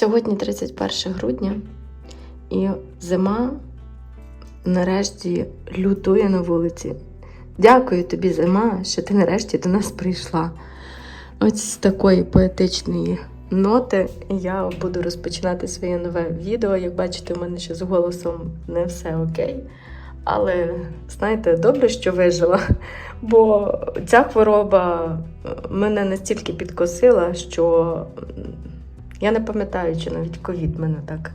Сьогодні 31 грудня, і зима нарешті лютує на вулиці. Дякую тобі, зима, що ти нарешті до нас прийшла. Ось з такої поетичної ноти я буду розпочинати своє нове відео. Як бачите, у мене ще з голосом не все окей. Але знаєте, добре, що вижила, бо ця хвороба мене настільки підкосила, що я не пам'ятаю, чи навіть ковід мене так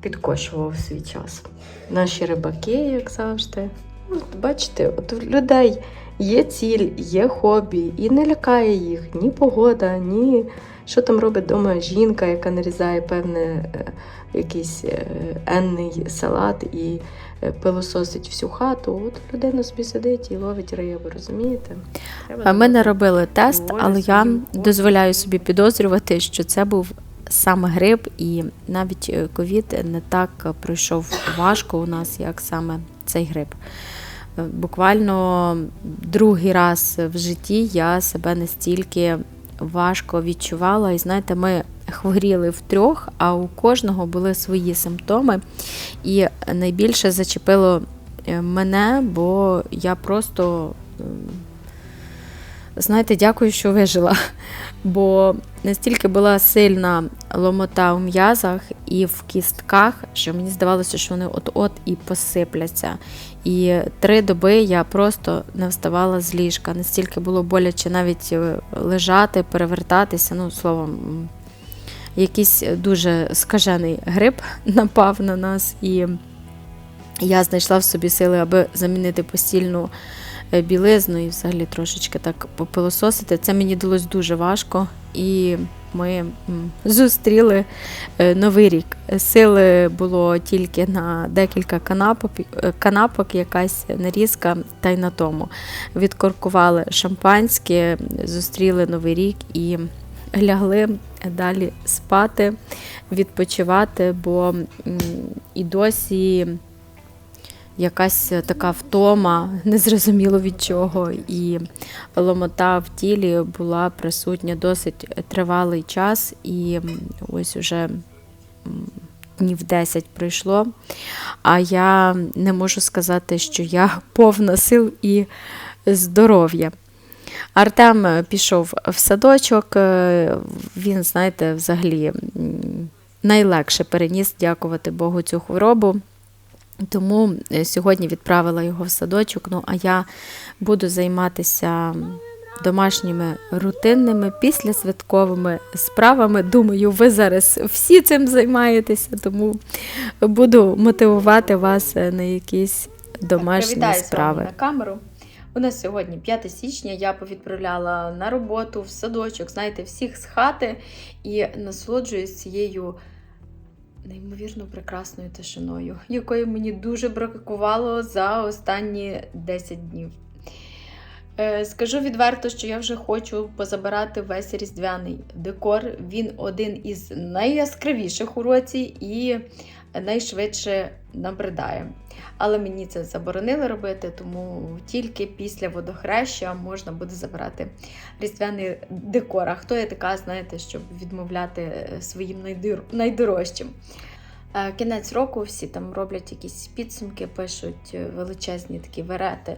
підкошував в свій час. Наші рибаки, як завжди. От, Бачите, от людей є ціль, є хобі, і не лякає їх ні погода, ні що там робить вдома жінка, яка нарізає певне е, якийсь е, енний салат і е, пилососить всю хату. От людина собі сидить і ловить рибу, розумієте? А Ми не робили тест, але я дозволяю собі підозрювати, що це був саме грип, і навіть ковід не так пройшов важко у нас, як саме цей грип. Буквально другий раз в житті я себе настільки важко відчувала. І знаєте, ми хворіли втрьох, а у кожного були свої симптоми. І найбільше зачепило е, мене, бо я просто. Знаєте, дякую, що вижила. Бо настільки була сильна ломота у м'язах і в кістках, що мені здавалося, що вони от-от і посипляться. І три доби я просто не вставала з ліжка. Настільки було боляче навіть е, лежати, перевертатися. Ну, словом, якийсь дуже скажений грип напав на нас. І я знайшла в собі сили, аби замінити постільну білизну і взагалі трошечки так попилососити. Це мені далось дуже важко, і ми зустріли е, новий рік. Сили було тільки на декілька канапок, е, канапок якась нарізка, та й на тому. Відкоркували шампанське, зустріли новий рік і лягли далі спати, відпочивати, бо і досі якась така втома, незрозуміло від чого, і ломота в тілі була присутня досить тривалий час, і ось уже днів 10 пройшло. А я не можу сказати, що я повна сил і здоров'я. Артем е, пішов в садочок, е, він, знаєте, взагалі найлегше переніс, дякувати Богу, цю хворобу. Тому е, сьогодні відправила його в садочок. Ну, а я буду займатися домашніми рутинними післясвятковими справами. Думаю, ви зараз всі цим займаєтеся, тому буду мотивувати вас е, на якісь домашні вами справи. на камеру. У нас сьогодні 5 січня. Я повідправляла на роботу в садочок, знаєте, всіх з хати і насолоджуюсь цією неймовірно прекрасною тишиною, якої мені дуже бракувало за останні 10 днів. Е, Скажу відверто, що я вже хочу позабирати весь різдвяний декор. Він один із найяскравіших у році і найшвидше набридає. Але мені це заборонили робити, тому тільки після водохреща можна буде забирати різдвяний декор. А хто я така, знаєте, щоб відмовляти е, своїм найдир- найдорожчим. Е, Кінець року всі там роблять якісь підсумки, пишуть е, величезні такі верети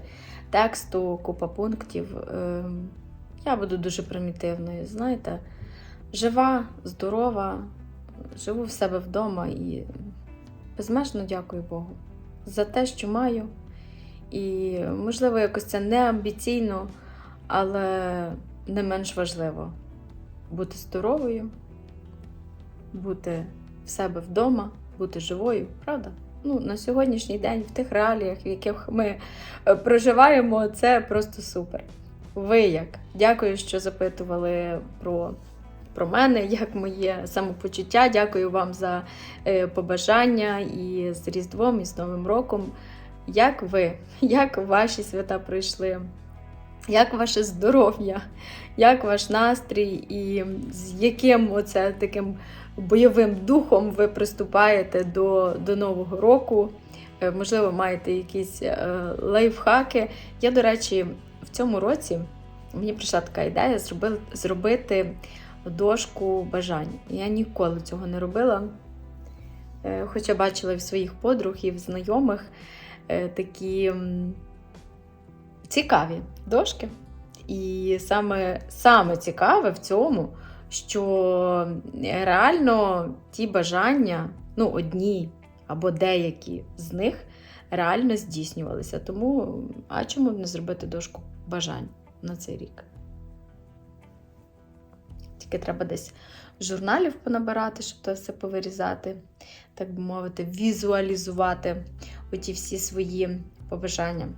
тексту, купа пунктів. Ем, Я буду дуже примітивною, знаєте, жива, здорова, живу в себе вдома і безмежно дякую Богу за те, що маю. І, можливо, якось це не амбіційно, але не менш важливо бути здоровою, бути в себе вдома, бути живою, правда? Ну, на сьогоднішній день, в тих реаліях, в яких ми е, проживаємо, це просто супер. Ви як? Дякую, що запитували про, про мене, як моє самопочуття. Дякую вам за е, побажання і з Різдвом, і з Новим роком. Як ви? Як ваші свята пройшли? Як ваше здоров'я? Як ваш настрій? І з яким оце таким бойовим духом ви приступаєте до, до Нового року? Е, Можливо, маєте якісь е, лайфхаки. Я, до речі, в цьому році мені прийшла така ідея зробити, зробити дошку бажань. Я ніколи цього не робила. Е, Хоча бачила в своїх подруг, і в знайомих е, такі цікаві дошки. І саме, саме цікаве в цьому, що реально ті бажання, ну, одні або деякі з них реально здійснювалися. Тому, а чому б не зробити дошку бажань на цей рік? Тільки треба десь журналів понабирати, щоб це все повирізати, так би мовити, візуалізувати оті всі свої побажання.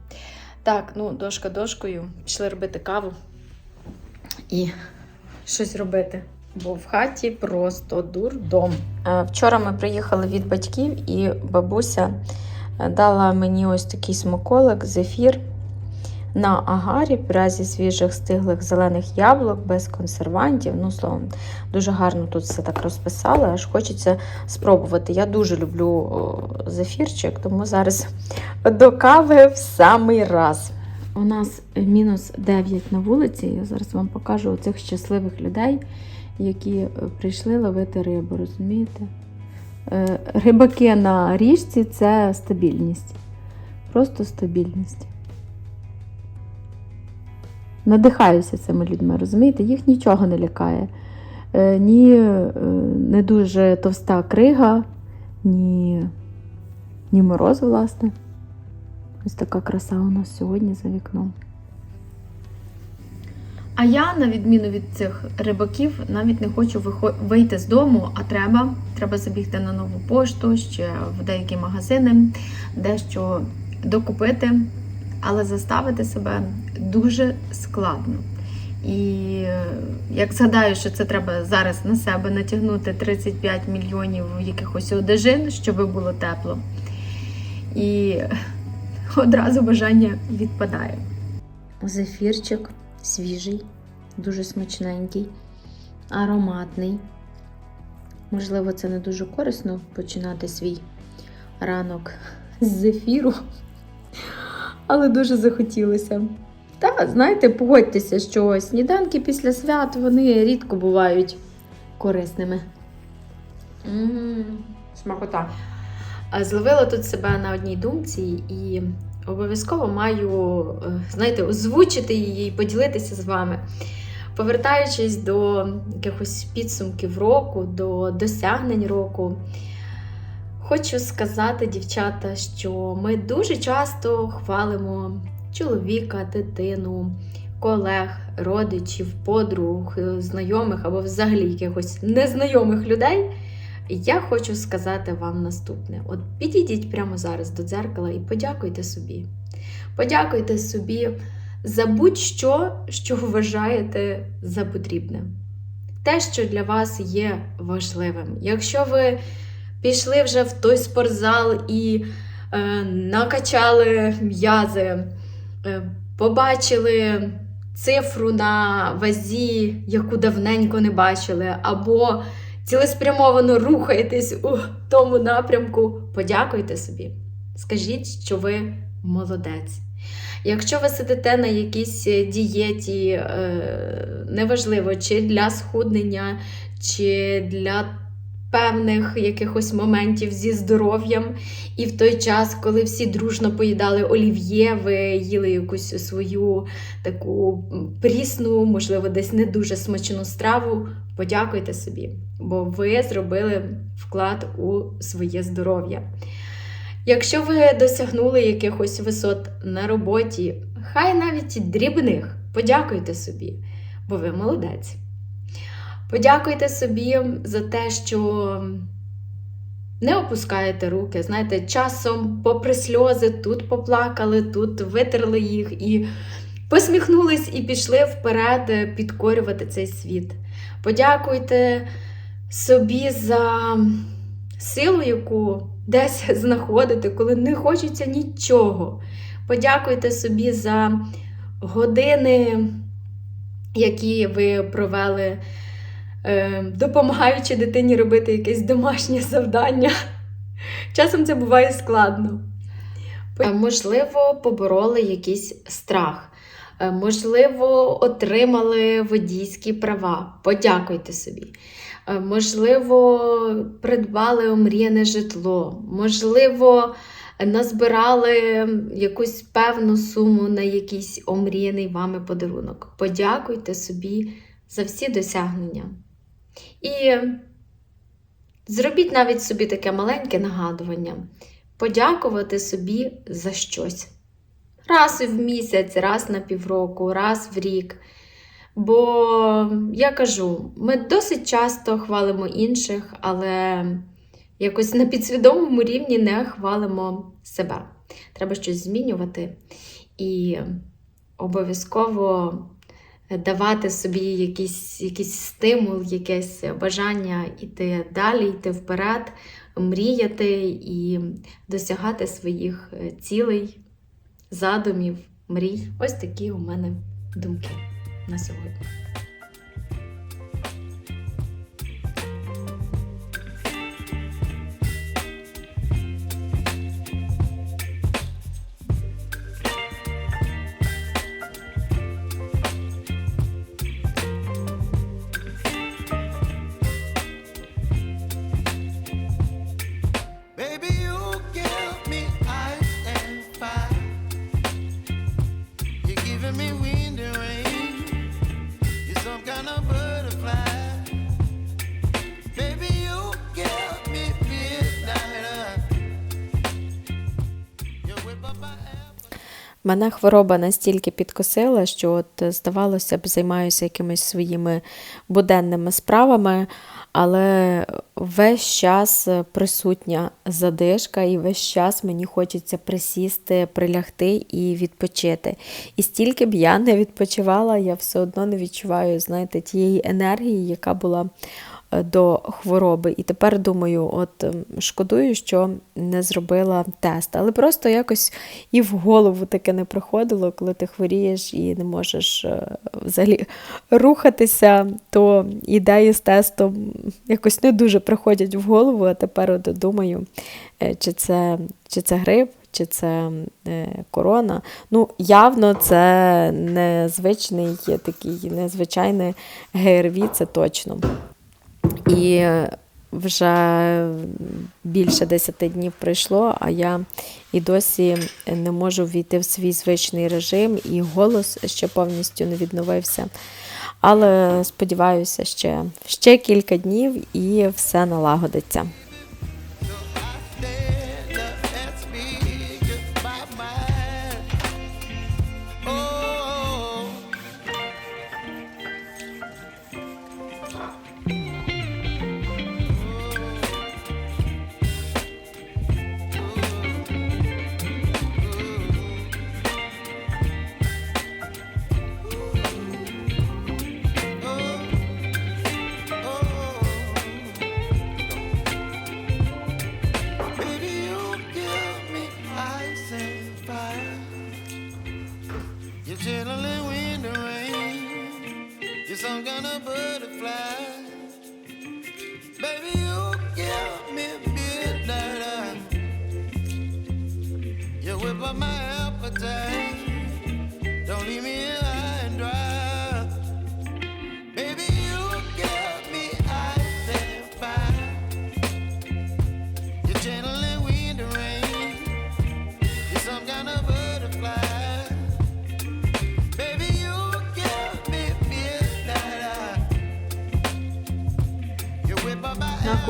Так, ну, дошка дошкою. Пішли робити каву і щось робити. Бо в хаті просто дурдом. Е, Вчора ми приїхали від батьків, і бабуся е, дала мені ось такий смаколик, зефір на агарі, пюре зі свіжих стиглих зелених яблук, без консервантів. Ну, словом, дуже гарно тут все так розписали, аж хочеться спробувати. Я дуже люблю зефірчик, тому зараз до кави в самий раз. У нас мінус 9 на вулиці. Я зараз вам покажу цих щасливих людей, які е, прийшли ловити рибу, розумієте? Е, Рибаки на річці це стабільність. Просто стабільність. Надихаюся цими людьми, розумієте? Їх нічого не лякає. Е, Ні е, не дуже товста крига, ні, ні мороз, власне. Ось така краса у нас сьогодні за вікном. А я, на відміну від цих рибаків, навіть не хочу вийти з дому, а треба. Треба забігти на нову пошту, ще в деякі магазини, дещо докупити, але заставити себе дуже складно. І е, як згадаю, що це треба зараз на себе натягнути 35 мільйонів якихось одежин, щоб було тепло. І одразу бажання відпадає. Зефірчик свіжий, дуже смачненький, ароматний. Можливо, це не дуже корисно починати свій ранок з зефіру, але дуже захотілося. Та, знаєте, погодьтеся, що сніданки після свят вони рідко бувають корисними. М, Смакота. Зловила тут себе на одній думці і обов'язково маю, е, знаєте, озвучити її і поділитися з вами. Повертаючись до якихось підсумків року, до досягнень року, хочу сказати, дівчата, що ми дуже часто хвалимо чоловіка, дитину, колег, родичів, подруг, знайомих або взагалі якихось незнайомих людей. Я хочу сказати вам наступне: от підійдіть прямо зараз до дзеркала і подякуйте собі. Подякуйте собі за будь-що, що вважаєте за потрібне. Те, що для вас є важливим. Якщо ви пішли вже в той спортзал і е, накачали м'язи, е, побачили цифру на вазі, яку давненько не бачили, або цілеспрямовано рухаєтесь у тому напрямку, подякуйте собі. Скажіть, що ви молодець. Якщо ви сидите на якійсь дієті, е, неважливо, чи для схуднення, чи для певних якихось моментів зі здоров'ям, і в той час, коли всі дружно поїдали олів'є, ви їли якусь свою таку прісну, можливо, десь не дуже смачну страву, подякуйте собі, бо ви зробили вклад у своє здоров'я. Якщо ви досягнули якихось висот на роботі, хай навіть дрібних, подякуйте собі, бо ви молодець. Подякуйте собі за те, що не опускаєте руки. Знаєте, часом, попри сльози, тут поплакали, тут витерли їх і посміхнулись і пішли вперед підкорювати цей світ. Подякуйте собі за силу, яку десь знаходите, коли не хочеться нічого. Подякуйте собі за години, які ви провели, е, допомагаючи дитині робити якесь домашнє завдання. Часом це буває складно. Е, Можливо, побороли якийсь страх. Е, Можливо, отримали водійські права. Подякуйте собі. Е, Можливо, придбали омріяне житло. Можливо, назбирали якусь певну суму на якийсь омріяний вами подарунок. Подякуйте собі за всі досягнення. І зробіть навіть собі таке маленьке нагадування. Подякувати собі за щось. Раз в місяць, раз на півроку, раз в рік. Бо я кажу, ми досить часто хвалимо інших, але якось на підсвідомому рівні не хвалимо себе. Треба щось змінювати і обов'язково давати собі якийсь, якийсь стимул, якесь бажання йти далі, йти вперед, мріяти і досягати своїх е, цілей, задумів, мрій. Ось такі у мене думки на сьогодні. Мене хвороба настільки підкосила, що от, здавалося б, займаюся якимись своїми буденними справами, але весь час присутня задишка, і весь час мені хочеться присісти, прилягти і відпочити. І стільки б я не відпочивала, я все одно не відчуваю, знаєте, тієї енергії, яка була е, до хвороби. І тепер думаю, от ем, шкодую, що не зробила тест. Але просто якось і в голову таке не приходило, коли ти хворієш і не можеш е, взагалі рухатися, то ідеї з тестом якось не дуже приходять в голову. А тепер от думаю, е, чи це, чи це грип. Чи це е, корона? Ну, явно це незвичний такий незвичайний ГРВІ, це точно. І вже більше 10 днів пройшло, а я і досі не можу війти в свій звичний режим, і голос ще повністю не відновився. Але сподіваюся, ще, ще кілька днів і все налагодиться.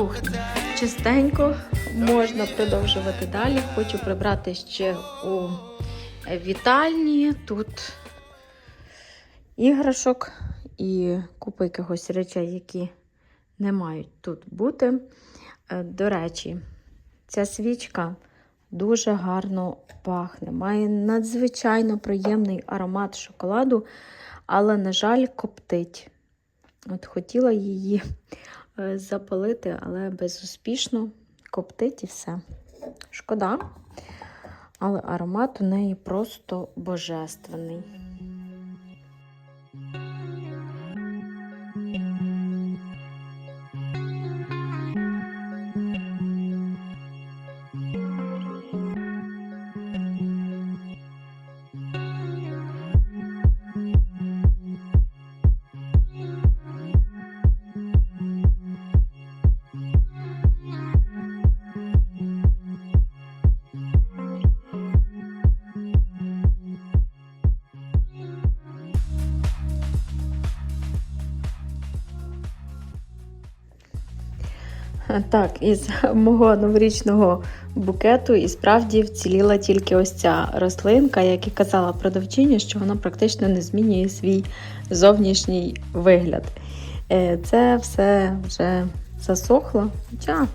Кухні. Чистенько можна продовжувати далі. Хочу прибрати ще у вітальні. Тут іграшок і купа якихось речей, які не мають тут бути. Е, До речі, ця свічка дуже гарно пахне. Має надзвичайно приємний аромат шоколаду, але, на жаль, коптить. От хотіла її запалити, але безуспішно коптить і все. Шкода, але аромат у неї просто божественний. Так, із мого новорічного букету і справді вціліла тільки ось ця рослинка, як і казала продавчиня, що вона практично не змінює свій зовнішній вигляд. Е, Це все вже засохло. Хоча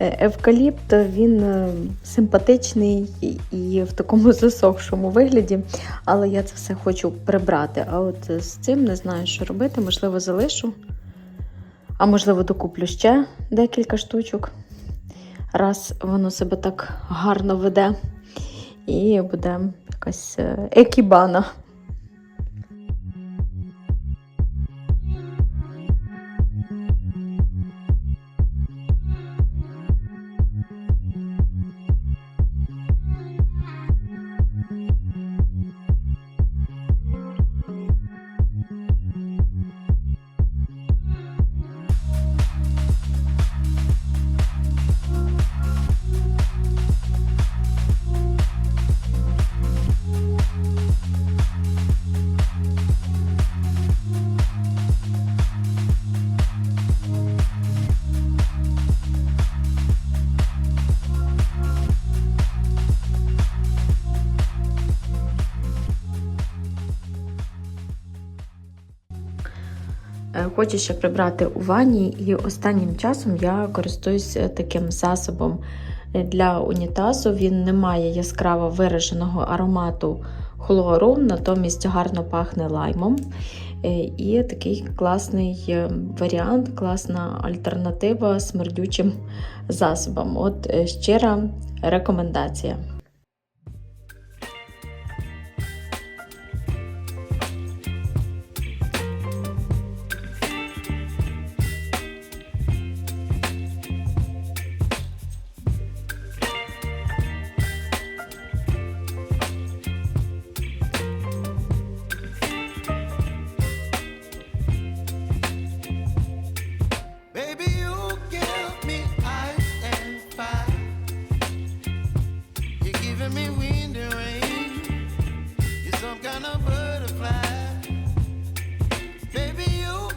е, евкаліпт він е, симпатичний і- в такому засохшому вигляді, але я це все хочу прибрати. А от з цим не знаю, що робити, можливо, залишу. А можливо, докуплю ще декілька штучок, раз воно себе так гарно веде. І буде якась е, екібана. Хочу ще прибрати у ванні, і останнім часом я користуюсь таким засобом е, для унітазу. Він не має яскраво вираженого аромату хлору, натомість гарно пахне лаймом. Е, І такий класний е, варіант, класна альтернатива смердючим засобам. От е, щира рекомендація. Some kind of butterfly. Baby, you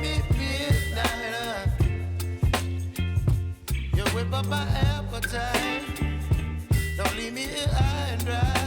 me. You whip up my appetite. Don't leave me here high and dry.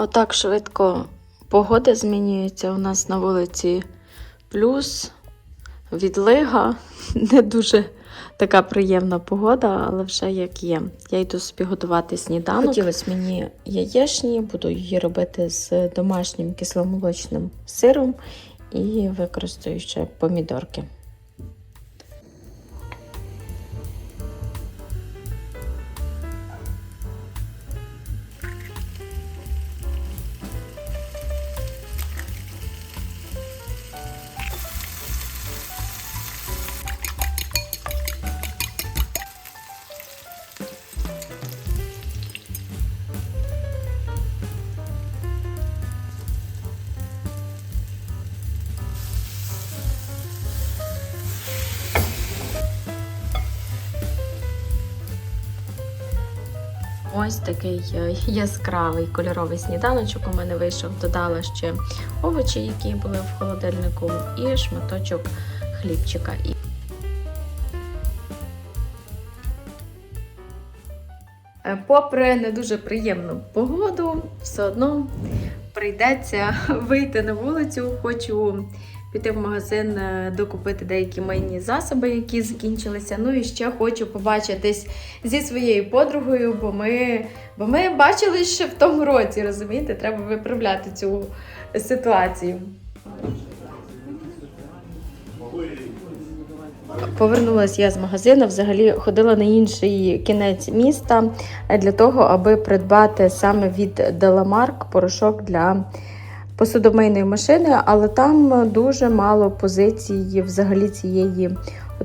Отак швидко погода змінюється. У нас на вулиці плюс, відлига. Не дуже така приємна погода, але вже як є. Я йду собі готувати сніданок. Хотілося мені яєчні, буду її робити з домашнім кисломолочним сиром і використаю ще помідорки. Ось такий е, яскравий кольоровий сніданочок у мене вийшов. Додала ще овочі, які були в холодильнику, і шматочок хлібчика. Е, Попри не дуже приємну погоду, все одно прийдеться вийти на вулицю. Хочу піти в магазин, е, докупити деякі майні засоби, які закінчилися. Ну і ще хочу побачитись зі своєю подругою, бо ми, бо ми бачились ще в тому році, розумієте? Треба виправляти цю ситуацію. Повернулася я з магазину, взагалі ходила на інший кінець міста для того, аби придбати саме від Деламарк порошок для посудомийної машини, але там дуже мало позицій взагалі цієї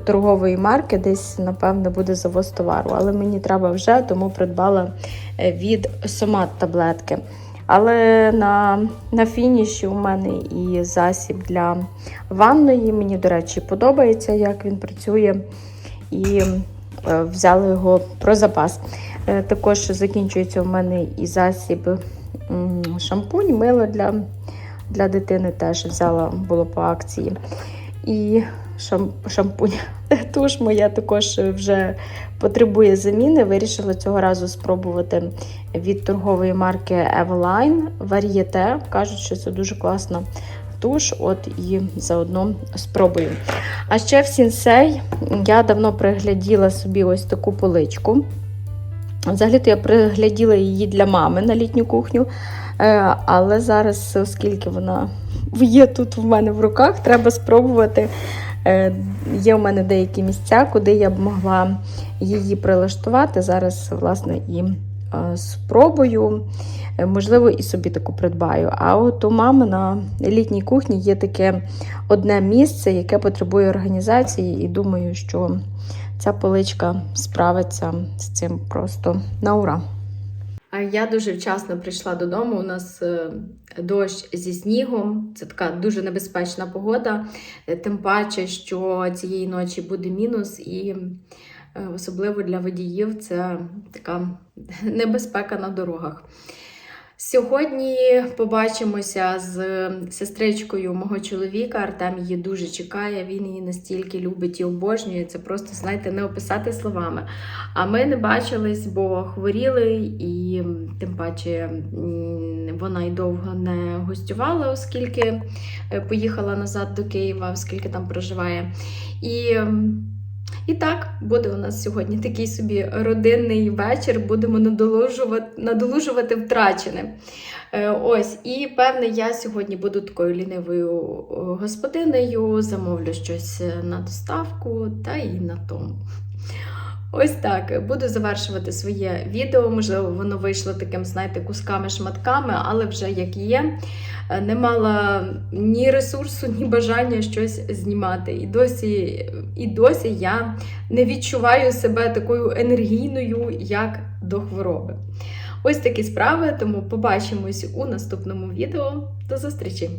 торгової марки, десь, напевно, буде завоз товару. Але мені треба вже, тому придбала е, від Сомат таблетки. Але на, на фініші у мене і засіб для ванної. Мені, до речі, подобається, як він працює. І е, взяла його про запас. Е, також закінчується у мене і засіб шампунь, мило для, для дитини теж взяла, було по акції. І шам, шампунь. Туш моя також вже потребує заміни. Вирішила цього разу спробувати від торгової марки Eveline Varieté. Кажуть, що це дуже класна туш, от і заодно спробую. А ще в Сінсей я давно пригляділа собі ось таку поличку. Взагалі-то я пригляділа її для мами на літню кухню. Е, Але зараз, оскільки вона є тут в мене в руках, треба спробувати. Е, Є в мене деякі місця, куди я б могла її прилаштувати. Зараз, власне, і е, спробую. Можливо, і собі таку придбаю. А от у мами на літній кухні є таке одне місце, яке потребує організації, і думаю, що ця поличка справиться з цим просто на ура. Я дуже вчасно прийшла додому. У нас е, дощ зі снігом. Це така дуже небезпечна погода. Е, Тим паче, що цієї ночі буде мінус, і е, особливо для водіїв це така небезпека на дорогах. Сьогодні побачимося з сестричкою мого чоловіка. Артем її дуже чекає. Він її настільки любить і обожнює. Це просто, знаєте, не описати словами. А ми не бачились, бо хворіли, і тим паче вона й довго не гостювала, оскільки е, поїхала назад до Києва, оскільки там проживає. І, і так, буде у нас сьогодні такий собі родинний вечір. Будемо надолужувати, надолужувати втрачене. Е, Ось, і певне, я сьогодні буду такою лінивою господинею, замовлю щось е, на доставку та і на тому. Ось так. Буду завершувати своє відео. Можливо, воно вийшло таким, знаєте, кусками-шматками, але вже як є. Е, Не мала ні ресурсу, ні бажання щось знімати. І досі, і досі я не відчуваю себе такою енергійною, як до хвороби. Ось такі справи, тому побачимось у наступному відео. До зустрічі!